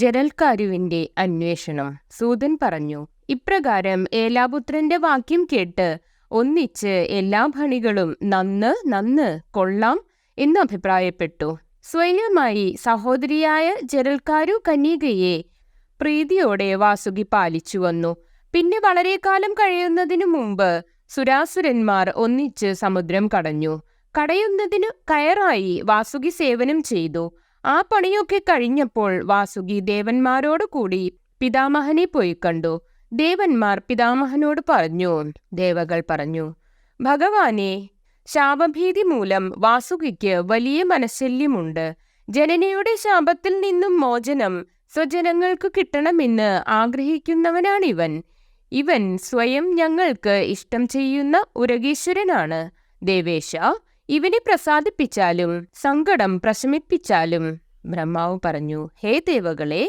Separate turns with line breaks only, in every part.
ജരൽക്കാരുവിന്റെ അന്വേഷണം. സൂതൻ പറഞ്ഞു ഇപ്രകാരം ഏലാപുത്രന്റെ വാക്യം കേട്ട് ഒന്നിച്ച് എല്ലാ ഭണികളും നന്ന് നന്ന് കൊള്ളാം എന്ന് അഭിപ്രായപ്പെട്ടു. സ്വയമായി സഹോദരിയായ ജരൽക്കാരു കന്യകയെ പ്രീതിയോടെ വാസുകി പാലിച്ചു വന്നു. പിന്നെ വളരെ കാലം കഴിയുന്നതിനു മുമ്പ് സുരാസുരന്മാർ ഒന്നിച്ച് സമുദ്രം കടഞ്ഞു. കടയുന്നതിനു കയറായി വാസുകി സേവനം ചെയ്തു. ആ പണിയൊക്കെ കഴിഞ്ഞപ്പോൾ വാസുകി ദേവന്മാരോട് കൂടി പിതാമഹനെ പോയി കണ്ടു. ദേവന്മാർ പിതാമഹനോട് പറഞ്ഞു ദേവകൾ പറഞ്ഞു ഭഗവാനെ ശാപഭീതി മൂലം വാസുകിക്ക് വലിയ മനശല്യമുണ്ട്. ജനനയുടെ ശാപത്തിൽ നിന്നും മോചനം സ്വജനങ്ങൾക്ക് കിട്ടണമെന്ന് ആഗ്രഹിക്കുന്നവനാണിവൻ. ഇവൻ സ്വയം ഞങ്ങൾക്ക് ഇഷ്ടം ചെയ്യുന്ന ഉരകീശ്വരനാണ്. ദേവേശ ഇവനെ പ്രസാദിപ്പിച്ചാലും സങ്കടം പ്രശമിപ്പിച്ചാലും ബ്രഹ്മാവ് പറഞ്ഞു ഹേ ദേവകളെ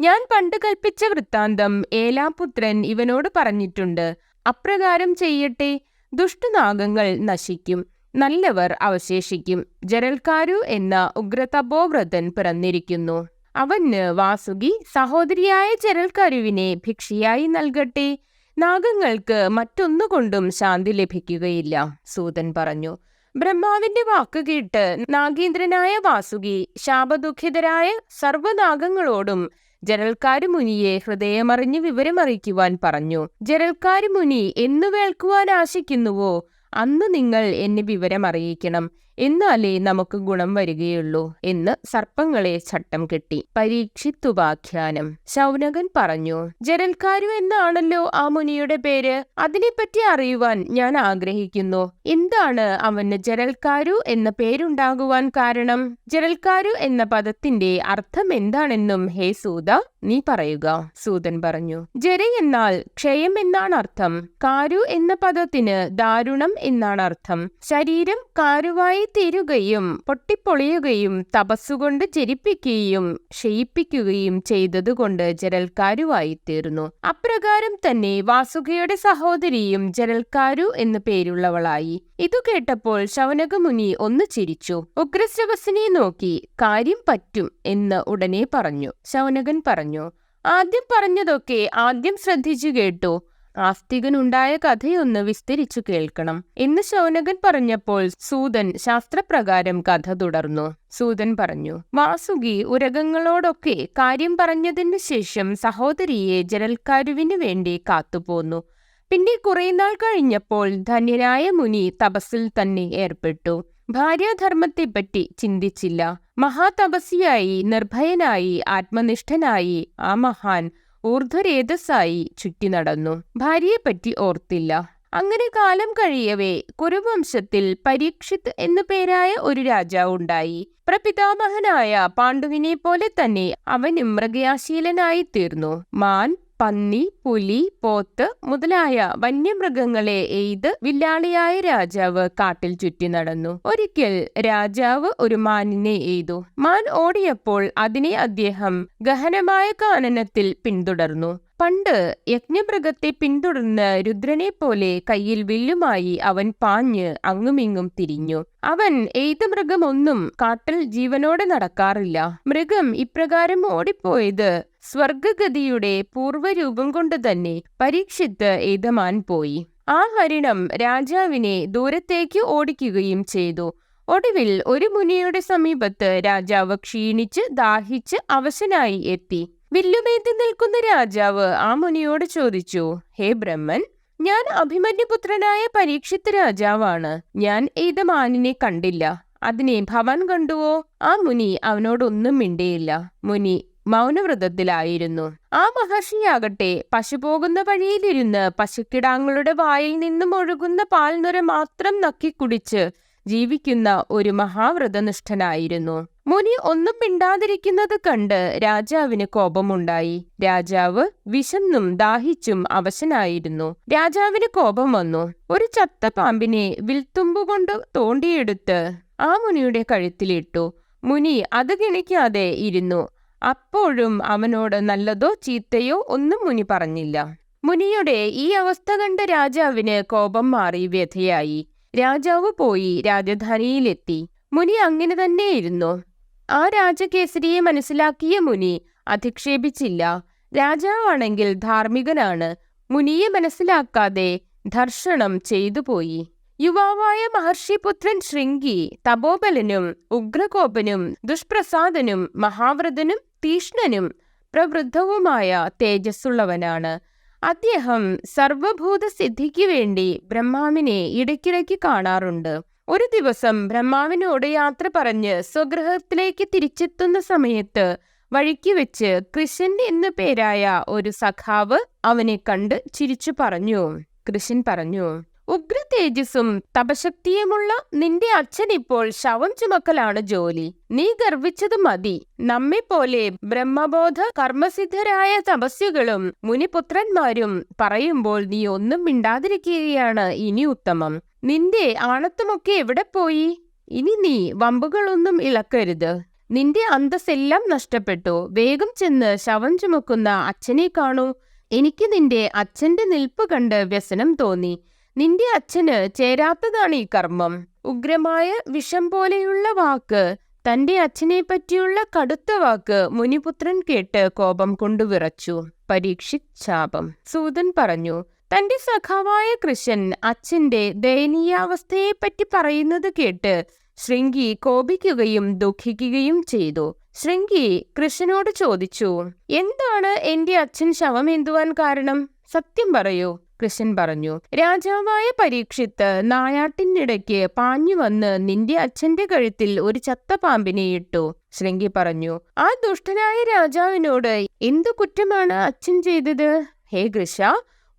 ഞാൻ പണ്ട് കൽപ്പിച്ച വൃത്താന്തം ഏലാപുത്രൻ ഇവനോട് പറഞ്ഞിട്ടുണ്ട്. അപ്രകാരം ചെയ്യട്ടെ ദുഷ്ടനാഗങ്ങൾ നശിക്കും നല്ലവർ അവശേഷിക്കും ജരൽക്കാരു എന്ന ഉഗ്രതപോവ്രതൻ പിറന്നിരിക്കുന്നു. അവന് വാസുകി സഹോദരിയായ ജരൽക്കരുവിനെ ഭിക്ഷിയായി നൽകട്ടെ നാഗങ്ങൾക്ക് മറ്റൊന്നുകൊണ്ടും ശാന്തി ലഭിക്കുകയില്ല സൂതൻ പറഞ്ഞു. ബ്രഹ്മാവിന്റെ വാക്ക് കേട്ട് നാഗേന്ദ്രനായ വാസുകി ശാപദുഃഖിതരായ സർവനാഗങ്ങളോടും ജരൽക്കാരി മുനിയെ ഹൃദയമറിഞ്ഞ് വിവരമറിയിക്കുവാൻ പറഞ്ഞു. ജരൽക്കാരി മുനി എന്നു കേൾക്കുവാൻ ആശിക്കുന്നുവോ? അന്ന് നിങ്ങൾ എന്നെ വിവരമറിയിക്കണം. എന്നാലേ നമുക്ക് ഗുണം വരികയുള്ളൂ എന്ന് സർപ്പങ്ങളെ ചട്ടം കെട്ടി. പരീക്ഷിത്തുപാഖ്യാനം. ശൗനകൻ പറഞ്ഞു ജരൽക്കാരു എന്നാണല്ലോ ആ മുനിയുടെ പേര്? അതിനെപ്പറ്റി അറിയുവാൻ ഞാൻ ആഗ്രഹിക്കുന്നു. എന്താണ് അവന് ജരൽക്കാരു എന്ന പേരുണ്ടാകുവാൻ കാരണം? ജരൽക്കാരു എന്ന പദത്തിന്റെ അർത്ഥം എന്താണെന്നും ഹേ സൂത നീ പറയുക. സൂതൻ പറഞ്ഞു ജര എന്നാൽ ക്ഷയം എന്നാണ് അർത്ഥം. കാരു എന്ന പദത്തിന് ദാരുണം എന്നാണ് അർത്ഥം. ശരീരം കാരുവായി തീരുകയും പൊട്ടിപ്പൊളിയുകയും തപസ്സുകൊണ്ട് ചിരിപ്പിക്കുകയും ക്ഷയിപ്പിക്കുകയും ചെയ്തതുകൊണ്ട് ജരൽക്കാരുവായി തീർന്നു. അപ്രകാരം തന്നെ വാസുകയുടെ സഹോദരിയും ജരൽക്കാരു എന്ന് പേരുള്ളവളായി. ഇതു കേട്ടപ്പോൾ ശൗനകമുനി ഒന്ന് ചിരിച്ചു. ഉഗ്രശ്രവസിനെ നോക്കി കാര്യം പറ്റും എന്ന് ഉടനെ പറഞ്ഞു. ശൗനകൻ പറഞ്ഞു ആദ്യം പറഞ്ഞതൊക്കെ ആദ്യം ശ്രദ്ധിച്ചു കേട്ടു. ആസ്തികനുണ്ടായ കഥയൊന്ന് വിസ്തരിച്ചു കേൾക്കണം. എന്ന് ശൗനകൻ പറഞ്ഞപ്പോൾ സൂതൻ ശാസ്ത്രപ്രകാരം കഥ തുടർന്നു. സൂതൻ പറഞ്ഞു വാസുകി ഉരകങ്ങളോടൊക്കെ കാര്യം പറഞ്ഞതിനു ശേഷം സഹോദരിയെ ജരൽക്കാരുവിനു വേണ്ടി കാത്തുപോന്നു. പിന്നെ കുറെ നാൾ കഴിഞ്ഞപ്പോൾ ധന്യനായ മുനി തപസ്സിൽ തന്നെ ഏർപ്പെട്ടു. ഭാര്യാധർമ്മത്തെപ്പറ്റി ചിന്തിച്ചില്ല. മഹാതപസ്യായി നിർഭയനായി ആത്മനിഷ്ഠനായി ആ മഹാൻ ഊർധ്വരേതസ്സായി ചുറ്റി നടന്നു. ഭാര്യയെപ്പറ്റി ഓർത്തില്ല. അങ്ങനെ കാലം കഴിയവേ കുരുവംശത്തിൽ പരീക്ഷിത് എന്നു പേരായ ഒരു രാജാവ് ഉണ്ടായി. പ്രപിതാമഹനായ പാണ്ഡുവിനെ പോലെ തന്നെ അവനും മൃഗയാശീലനായി തീർന്നു. മാൻ പന്നി പുലി പോത്ത് മുതലായ വന്യമൃഗങ്ങളെ എയ്ത് വില്ലാളിയായ രാജാവ് കാട്ടിൽ ചുറ്റി നടന്നു. ഒരിക്കൽ രാജാവ് ഒരു മാനിനെ എയ്തു. മാൻ ഓടിയപ്പോൾ അതിനെ അദ്ദേഹം ഗഹനമായ കാനനത്തിൽ പിന്തുടർന്നു. പണ്ട് യജ്ഞമൃഗത്തെ പിന്തുടർന്ന് രുദ്രനെ പോലെ കയ്യിൽ വില്ലുമായി അവൻ പാഞ്ഞ് അങ്ങുമിങ്ങും തിരിഞ്ഞു. അവൻ ഏത് മൃഗമൊന്നും കാട്ടിൽ ജീവനോടെ നടക്കാറില്ല. മൃഗം ഇപ്രകാരം ഓടിപ്പോയത് സ്വർഗഗതിയുടെ പൂർവരൂപം കൊണ്ടുതന്നെ പരീക്ഷിത്ത് എഴുതമാൻ പോയി. ആ ഹരിണം രാജാവിനെ ദൂരത്തേക്ക് ഓടിക്കുകയും ചെയ്തു. ഒടുവിൽ ഒരു മുനിയുടെ സമീപത്ത് രാജാവ് ക്ഷീണിച്ച് ദാഹിച്ച് അവശനായി എത്തി. വില്ലുമേന്തി നിൽക്കുന്ന രാജാവ് ആ മുനിയോട് ചോദിച്ചു ഹേ ബ്രഹ്മൻ ഞാൻ അഭിമന്യുപുത്രനായ പരീക്ഷിത്ത് രാജാവാണ്. ഞാൻ ഏത് മാനിനെ കണ്ടില്ല. അതിനെ ഭവൻ കണ്ടുവോ? ആ മുനി അവനോടൊന്നും മിണ്ടിയില്ല. മുനി മൗനവ്രതത്തിലായിരുന്നു. ആ മഹർഷിയാകട്ടെ പശു പോകുന്ന വഴിയിലിരുന്ന് പശുക്കിടാങ്ങളുടെ വായിൽ നിന്നും ഒഴുകുന്ന പാൽനുര മാത്രം നക്കിക്കുടിച്ച് ജീവിക്കുന്ന ഒരു മഹാവ്രതനിഷ്ഠനായിരുന്നു. മുനി ഒന്നും മിണ്ടാതിരിക്കുന്നത് കണ്ട് രാജാവിന് കോപമുണ്ടായി. രാജാവ് വിശന്നും ദാഹിച്ചും അവശനായിരുന്നു. രാജാവിന് കോപം വന്നു. ഒരു ചത്ത പാമ്പിനെ വിൽത്തുമ്പുകൊണ്ട് തോണ്ടിയെടുത്ത് ആ മുനിയുടെ കഴുത്തിലിട്ടു. മുനി അത് ഗണിക്കാതെ ഇരുന്നു. അപ്പോഴും അവനോട് നല്ലതോ ചീത്തയോ ഒന്നും മുനി പറഞ്ഞില്ല. മുനിയുടെ ഈ അവസ്ഥ കണ്ട രാജാവിന് കോപം മാറി വ്യഥയായി. രാജാവ് പോയി രാജധാനിയിലെത്തി. മുനി അങ്ങനെ തന്നെയിരുന്നു. ആ രാജകേസരിയെ മനസ്സിലാക്കിയ മുനി അധിക്ഷേപിച്ചില്ല. രാജാവാണെങ്കിൽ ധാർമ്മികനാണ്. മുനിയെ മനസ്സിലാക്കാതെ ധർഷണം ചെയ്തുപോയി യുവാവായ മഹർഷിപുത്രൻ ശൃംഗി തപോബലനും ഉഗ്രകോപനും ദുഷ്പ്രസാദനും മഹാവ്രതനും തീഷ്ണനും പ്രവൃദ്ധവുമായ തേജസ്സുള്ളവനാണ്. അദ്ദേഹം സർവഭൂത സിദ്ധിക്ക് വേണ്ടി ബ്രഹ്മാവിനെ ഇടയ്ക്കിടയ്ക്ക് കാണാറുണ്ട്. ഒരു ദിവസം ബ്രഹ്മാവിനോട് യാത്ര പറഞ്ഞ് സ്വഗൃഹത്തിലേക്ക് തിരിച്ചെത്തുന്ന സമയത്ത് വഴിക്ക് വെച്ച് കൃഷ്ണൻ എന്നു പേരായ ഒരു സഖാവ് അവനെ കണ്ട് ചിരിച്ചു പറഞ്ഞു. കൃഷ്ണൻ പറഞ്ഞു ഉഗ്ര തേജസ്സും തപശക്തിയുമുള്ള നിന്റെ അച്ഛൻ ഇപ്പോൾ ശവം ചുമക്കലാണ് ജോലി. നീ ഗർവിച്ചത് മതി. നമ്മെ പോലെ ബ്രഹ്മബോധ കർമ്മസിദ്ധരായ തപസ്യകളും മുനിപുത്രന്മാരും പറയുമ്പോൾ നീ ഒന്നും മിണ്ടാതിരിക്കുകയാണ് ഇനി ഉത്തമം. നിന്റെ ആണത്തുമൊക്കെ എവിടെ പോയി? ഇനി നീ വമ്പുകളൊന്നും ഇളക്കരുത്. നിന്റെ അന്തസ്സെല്ലാം നഷ്ടപ്പെട്ടു. വേഗം ചെന്ന് ശവം ചുമക്കുന്ന അച്ഛനെ കാണൂ. എനിക്ക് നിന്റെ അച്ഛന്റെ നിൽപ്പ് കണ്ട് വ്യസനം തോന്നി. നിന്റെ അച്ഛന് ചേരാത്തതാണ് ഈ കർമ്മം. ഉഗ്രമായ വിഷം പോലെയുള്ള വാക്ക് തന്റെ അച്ഛനെ പറ്റിയുള്ള കടുത്ത വാക്ക് മുനിപുത്രൻ കേട്ട് കോപം കൊണ്ടുവിറച്ചു പരീക്ഷിത് ശാപം സൂതൻ പറഞ്ഞു തന്റെ സഖാവായ കൃഷൻ അച്ഛന്റെ ദയനീയാവസ്ഥയെപ്പറ്റി പറയുന്നത് കേട്ട് ശൃംഗി കോപിക്കുകയും ദുഃഖിക്കുകയും ചെയ്തു. ശൃംഗി കൃഷ്ണനോട് ചോദിച്ചു എന്താണ് എന്റെ അച്ഛൻ ശവമേന്തുവാൻ കാരണം? സത്യം പറയൂ. കൃഷ്ണൻ പറഞ്ഞു രാജാവായ പരീക്ഷിത്ത് നായാട്ടിനിടയ്ക്ക് പാഞ്ഞു വന്ന് നിന്റെ അച്ഛന്റെ കഴുത്തിൽ ഒരു ചത്ത പാമ്പിനെ ഇട്ടു. ശൃംഗി പറഞ്ഞു ആ ദുഷ്ടനായ രാജാവിനോട് എന്തു കുറ്റമാണ് അച്ഛൻ ചെയ്തത്? ഹേ കൃഷ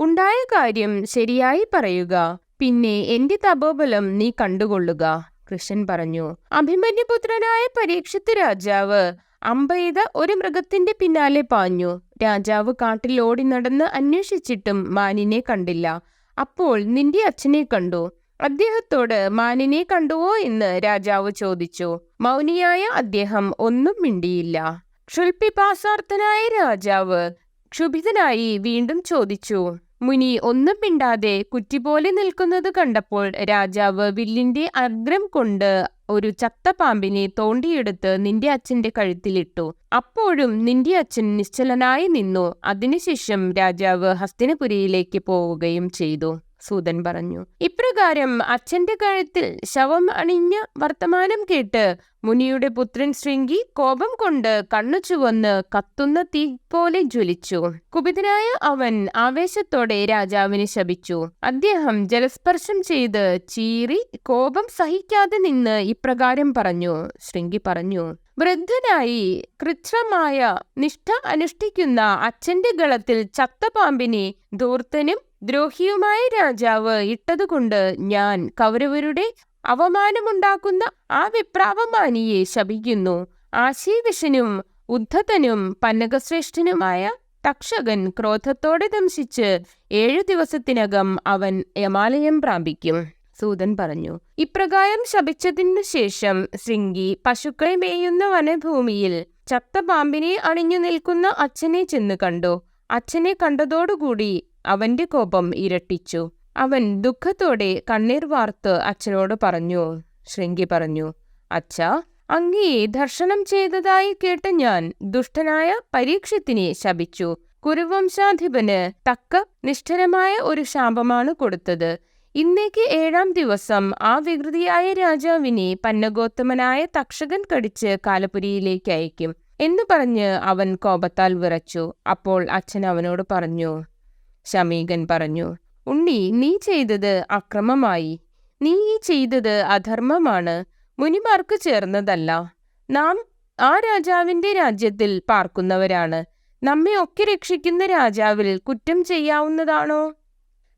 ഉണ്ടായ കാര്യം ശരിയായി പറയുക പിന്നെ എന്റെ തപോബലം നീ കണ്ടുകൊള്ളുക. കൃഷ്ണൻ പറഞ്ഞു അഭിമന്യുപുത്രനായ പരീക്ഷിത്ത് രാജാവ് അമ്പെയ്ത ഒരു മൃഗത്തിന്റെ പിന്നാലെ പാഞ്ഞു. രാജാവ് കാട്ടിൽ ഓടി നടന്ന് അന്വേഷിച്ചിട്ടും മാനിനെ കണ്ടില്ല. അപ്പോൾ നിന്റെ അച്ഛനെ കണ്ടു. അദ്ദേഹത്തോട് മാനിനെ കണ്ടുവോ എന്ന് രാജാവ് ചോദിച്ചു. മൗനിയായ അദ്ദേഹം ഒന്നും മിണ്ടിയില്ല. ക്ഷുൽപിപാസാർത്ഥനായ രാജാവ് ക്ഷുഭിതനായി വീണ്ടും ചോദിച്ചു. മുനി ഒന്നും മിണ്ടാതെ കുറ്റിപോലെ നിൽക്കുന്നത് കണ്ടപ്പോൾ രാജാവ് വില്ലിന്റെ അഗ്രം കൊണ്ട് ഒരു ചത്ത പാമ്പിനെ തോണ്ടിയെടുത്ത് നിന്റെ അച്ഛന്റെ കഴുത്തിലിട്ടു. അപ്പോഴും നിന്റെ അച്ഛൻ നിശ്ചലനായി നിന്നു. അതിനുശേഷം രാജാവ് ഹസ്തിനപുരിയിലേക്ക് പോവുകയും ചെയ്തു. സൂതൻ പറഞ്ഞു. ഇപ്രകാരം അച്ഛന്റെ കഴുത്തിൽ ശവം അണിഞ്ഞ വർത്തമാനം കേട്ട് മുനിയുടെ പുത്രൻ ശൃംഗി കോപം കൊണ്ട് കണ്ണു ചുവന്ന് കത്തുന്ന തീ പോലെ ജ്വലിച്ചു. കുപിതനായ അവൻ ആവേശത്തോടെ രാജാവിനെ ശപിച്ചു. അദ്ദേഹം ജലസ്പർശം ചെയ്ത് ചീറി കോപം സഹിക്കാതെ നിന്ന് ഇപ്രകാരം പറഞ്ഞു. ശൃംഗി പറഞ്ഞു വൃദ്ധനായി കൃത്രമായ നിഷ്ഠ അനുഷ്ഠിക്കുന്ന അച്ഛന്റെ ഗളത്തിൽ ചത്ത പാമ്പിനെ ധൂർത്തനും ദ്രോഹിയുമായ രാജാവ് ഇട്ടതുകൊണ്ട് ഞാൻ കൗരവരുടെ അവമാനമുണ്ടാക്കുന്ന ആ വിപ്രാവമാനിയെ ശപിക്കുന്നു. ആശീവിഷനും ഉദ്ധതനും പന്നകശ്രേഷ്ഠനുമായ തക്ഷകൻ ക്രോധത്തോടെ ദംശിച്ച് ഏഴു ദിവസത്തിനകം അവൻ യമാലയം പ്രാപിക്കും. സൂതൻ പറഞ്ഞു ഇപ്രകാരം ശപിച്ചതിനു ശേഷം ശൃംഗി പശുക്കളെ മേയുന്ന വനഭൂമിയിൽ ചത്ത പാമ്പിനെ അണിഞ്ഞു നിൽക്കുന്ന അച്ഛനെ ചെന്ന് കണ്ടു. അച്ഛനെ കണ്ടതോടുകൂടി അവന്റെ കോപം ഇരട്ടിച്ചു. അവൻ ദുഃഖത്തോടെ കണ്ണീർ വാർത്ത് അച്ഛനോട് പറഞ്ഞു ശൃംഗി പറഞ്ഞു അച്ഛ അങ്ങയെ ദർശനം ചെയ്തതായി കേട്ട ഞാൻ ദുഷ്ടനായ പരീക്ഷത്തിനെ ശപിച്ചു. കുരുവംശാധിപന് തക്ക നിഷ്ഠരമായ ഒരു ശാപമാണ് കൊടുത്തത്. ഇന്നേക്ക് ഏഴാം ദിവസം ആ വികൃതിയായ രാജാവിനെ പന്നഗോത്തമനായ തക്ഷകൻ കടിച്ച് കാലപുരിയിലേക്ക് അയക്കും എന്ന് പറഞ്ഞ് അവൻ കോപത്താൽ വിറച്ചു. അപ്പോൾ അച്ഛൻ അവനോട് പറഞ്ഞു ശമീകൻ പറഞ്ഞു ഉണ്ണി നീ ചെയ്തത് അക്രമമായി. നീ ഈ ചെയ്തത് അധർമ്മമാണ്. മുനിമാർക്ക് ചേർന്നതല്ല. നാം ആ രാജാവിന്റെ രാജ്യത്തിൽ പാർക്കുന്നവരാണ്. നമ്മെ ഒക്കെ രക്ഷിക്കുന്ന രാജാവിൽ കുറ്റം ചെയ്യാവുന്നതാണോ?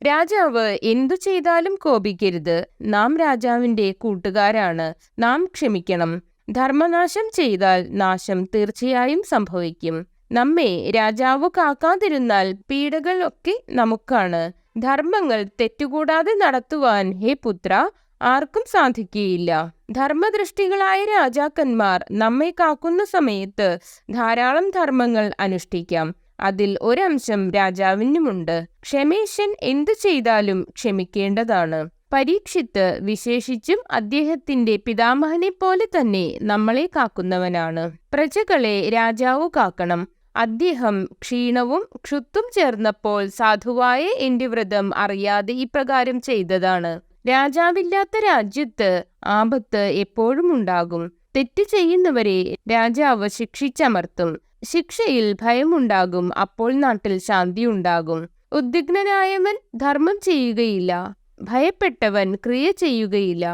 രാജാവ് എന്തു ചെയ്താലും കോപിക്കരുത്. നാം രാജാവിന്റെ കൂട്ടുകാരാണ്. നാം ക്ഷമിക്കണം. ധർമ്മനാശം ചെയ്താൽ നാശം തീർച്ചയായും സംഭവിക്കും. നമ്മെ രാജാവ് കാക്കാതിരുന്നാൽ പീഡകളൊക്കെ നമുക്കാണ്. ധർമ്മങ്ങൾ തെറ്റുകൂടാതെ നടത്തുവാൻ ഹേ പുത്ര ആർക്കും സാധിക്കുകയില്ല. ധർമ്മദൃഷ്ടികളായ രാജാക്കന്മാർ നമ്മെ കാക്കുന്ന സമയത്ത് ധാരാളം ധർമ്മങ്ങൾ അനുഷ്ഠിക്കാം. അതിൽ ഒരംശം രാജാവിനുമുണ്ട്. ക്ഷമേശൻ എന്തു ചെയ്താലും ക്ഷമിക്കേണ്ടതാണ്. പരീക്ഷിത്ത് വിശേഷിച്ചും അദ്ദേഹത്തിന്റെ പിതാമഹനെ പോലെ തന്നെ നമ്മളെ കാക്കുന്നവനാണ്. പ്രജകളെ രാജാവ് കാക്കണം. അദ്ദേഹം ക്ഷീണവും ക്ഷുത്തും ചേർന്നപ്പോൾ സാധുവായ എന്റെ വ്രതം അറിയാതെ ഇപ്രകാരം ചെയ്തതാണ്. രാജാവില്ലാത്ത രാജ്യത്ത് ആപത്ത് എപ്പോഴും ഉണ്ടാകും. തെറ്റ് ചെയ്യുന്നവരെ രാജാവ് ശിക്ഷിച്ചമർത്തും. ശിക്ഷയിൽ ഭയമുണ്ടാകും അപ്പോൾ നാട്ടിൽ ശാന്തി ഉണ്ടാകും ഉദ്വിഗ്നനായവൻ ധർമ്മം ചെയ്യുകയില്ല ഭയപ്പെട്ടവൻ ക്രിയ ചെയ്യുകയില്ല.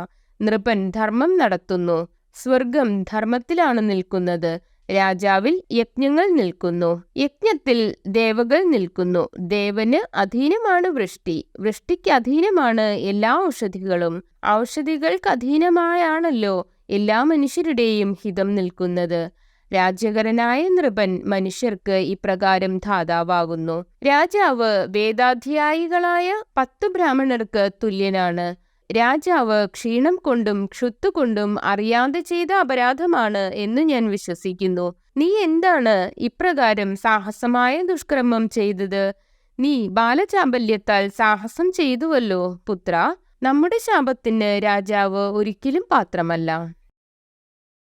നൃപൻ ധർമ്മം നടത്തുന്നു സ്വർഗം ധർമ്മത്തിലാണ് നിൽക്കുന്നത്. രാജാവിൽ യജ്ഞങ്ങൾ നിൽക്കുന്നു യജ്ഞത്തിൽ ദേവകൾ നിൽക്കുന്നു. ദേവന് അധീനമാണ് വൃഷ്ടി വൃഷ്ടിക്ക് അധീനമാണ് എല്ലാ ഔഷധികളും. ഔഷധികൾക്ക് അധീനമായാണല്ലോ എല്ലാ മനുഷ്യരുടെയും ഹിതം നിൽക്കുന്നത്. രാജകരനായ നൃപൻ മനുഷ്യർക്ക് ഇപ്രകാരം ധാതാവാകുന്നു രാജാവ് വേദാധ്യായികളായ പത്തു ബ്രാഹ്മണർക്ക് തുല്യനാണ്. രാജാവ് ക്ഷീണം കൊണ്ടും ക്ഷുത്തുകൊണ്ടും അറിയാതെ ചെയ്ത അപരാധമാണ് എന്ന് ഞാൻ വിശ്വസിക്കുന്നു. നീ എന്താണ് ഇപ്രകാരം സാഹസമായ ദുഷ്കർമ്മം ചെയ്തത്? നീ ബാലചാബല്യത്താൽ സാഹസം ചെയ്തുവല്ലോ പുത്ര. നമ്മുടെ ശാപത്തിന് രാജാവ് ഒരിക്കലും പാത്രമല്ല.